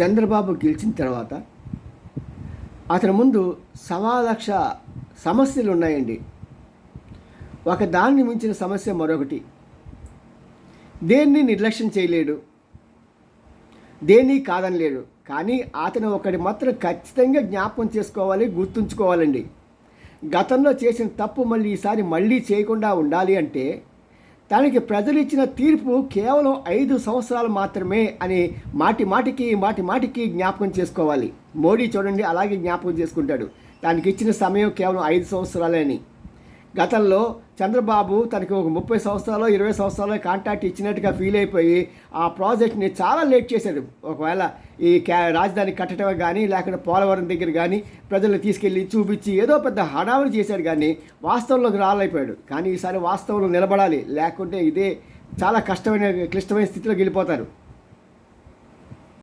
చంద్రబాబు గెలిచిన తర్వాత అతని ముందు సవా లక్ష సమస్యలు ఉన్నాయండి. ఒక దాన్ని మించిన సమస్య మరొకటి. దేన్ని నిర్లక్ష్యం చేయలేడు. దేన్ని కాదనలేడు. కానీ అతను ఒకటి మాత్రం ఖచ్చితంగా జ్ఞాపకం చేసుకోవాలి గుర్తుంచుకోవాలండి. గతంలో చేసిన తప్పు మళ్ళీ ఈసారి మళ్ళీ చేయకుండా ఉండాలి అంటే తనకి ప్రజలు ఇచ్చిన తీర్పు కేవలం ఐదు సంవత్సరాలు మాత్రమే అని మాటి మాటికి మాటి మాటికి జ్ఞాపకం చేసుకోవాలి. మోడీ చూడండి అలాగే జ్ఞాపకం చేసుకుంటాడు. దానికి ఇచ్చిన సమయం కేవలం ఐదు సంవత్సరాలే అని. గతంలో చంద్రబాబు తనకి ఒక ముప్పై సంవత్సరాలు ఇరవై సంవత్సరాలు కాంట్రాక్ట్ ఇచ్చినట్టుగా ఫీల్ అయిపోయి ఆ ప్రాజెక్ట్ని చాలా లేట్ చేశాడు. ఒకవేళ ఈ క్యా రాజధాని కట్టడం కానీ లేకుంటే పోలవరం దగ్గర కానీ ప్రజలను తీసుకెళ్ళి చూపించి ఏదో పెద్ద హడావులు చేశాడు కానీ వాస్తవంలోకి రాలైపోయాడు కానీ ఈసారి వాస్తవంలో నిలబడాలి. లేకుంటే ఇదే చాలా కష్టమైన క్లిష్టమైన స్థితిలోకి వెళ్ళిపోతారు.